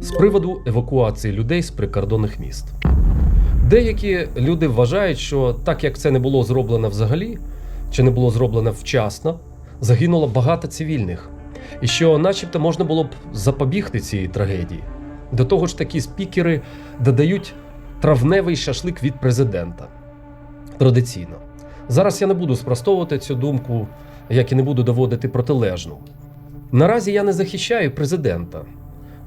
з приводу евакуації людей з прикордонних міст. Деякі люди вважають, що так як це не було зроблено взагалі, чи не було зроблено вчасно, загинуло багато цивільних, і що, начебто, можна було б запобігти цій трагедії. До того ж, такі спікери додають травневий шашлик від президента. Традиційно. Зараз я не буду спростовувати цю думку, як і не буду доводити протилежну. Наразі я не захищаю президента,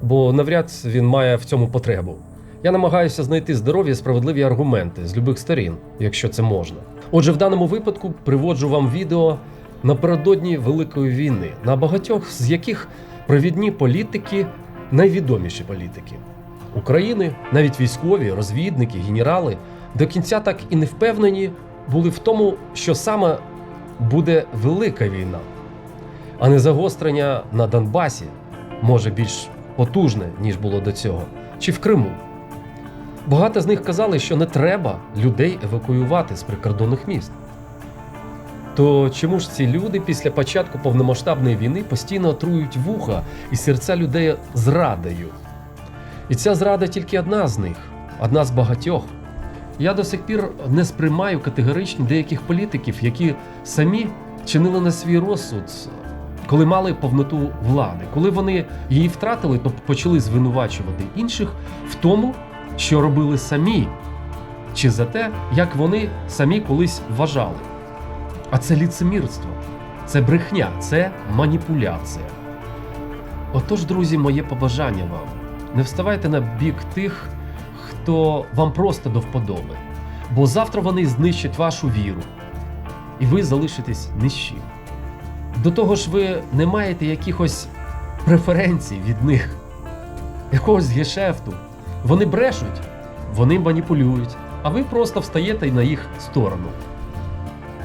бо навряд він має в цьому потребу. Я намагаюся знайти здорові справедливі аргументи з любих сторін, якщо це можна. Отже, в даному випадку приводжу вам відео напередодні Великої війни, на багатьох з яких провідні політики найвідоміші політики України, навіть військові, розвідники, генерали до кінця так і не впевнені були в тому, що саме буде велика війна, а не загострення на Донбасі, може більш потужне, ніж було до цього, чи в Криму. Багато з них казали, що не треба людей евакуювати з прикордонних міст. То чому ж ці люди після початку повномасштабної війни постійно отруюють вуха і серця людей зрадою? І ця зрада тільки одна з них, одна з багатьох. Я до сих пір не сприймаю категорично деяких політиків, які самі чинили на свій розсуд, коли мали повноту влади. Коли вони її втратили, то почали звинувачувати інших в тому, що робили самі, чи за те, як вони самі колись вважали. А це ліцемірство, це брехня, це маніпуляція. Отож, друзі, моє побажання вам: не вставайте на бік тих, хто вам просто до вподоби, бо завтра вони знищать вашу віру, і ви залишитесь ні. До того ж, ви не маєте якихось преференцій від них, якогось гешефту. Вони брешуть, вони маніпулюють, а ви просто встаєте на їх сторону.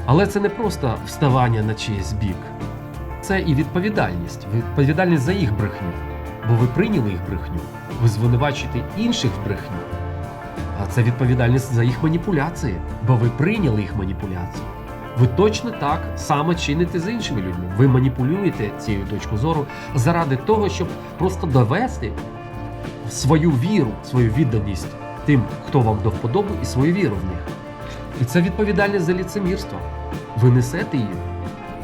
Але це не просто вставання на чийсь бік, це і відповідальність, відповідальність за їх брехню. Бо ви прийняли їх брехню, ви звинувачуєте інших в брехню. А це відповідальність за їх маніпуляції, бо ви прийняли їх маніпуляції. Ви точно так само чините з іншими людьми. Ви маніпулюєте цією точкою зору заради того, щоб просто довести свою віру, свою відданість тим, хто вам до вподоби, і свою віру в них. І це відповідальність за ліцемірство. Ви несете її.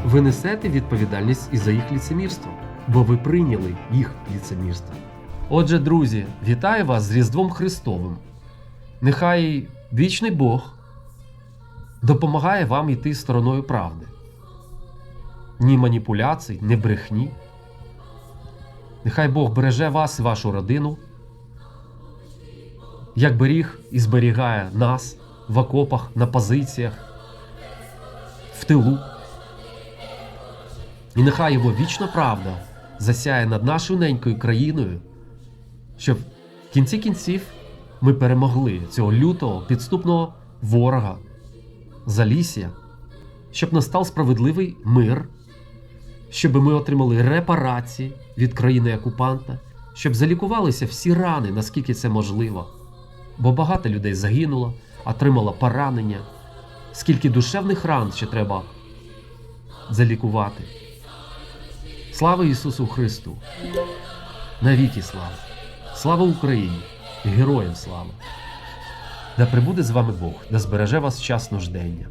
Ви несете відповідальність і за їх ліцемірство, бо ви прийняли їх ліцемірство. Отже, друзі, вітаю вас з Різдвом Христовим. Нехай вічний Бог допомагає вам йти стороною правди. Ні маніпуляцій, ні брехні. Нехай Бог береже вас і вашу родину, як беріг і зберігає нас в окопах, на позиціях, в тилу. І нехай його вічна правда засяє над нашою ненькою країною, щоб в кінці кінців ми перемогли цього лютого підступного ворога, залісся, щоб настав справедливий мир, щоб ми отримали репарації від країни окупанта, щоб залікувалися всі рани, наскільки це можливо. Бо багато людей загинуло, отримало поранення, скільки душевних ран ще треба залікувати. Слава Ісусу Христу! Навіки слава! Слава Україні! Героям слава! Да прибуде з вами Бог, да збереже вас час нуждення.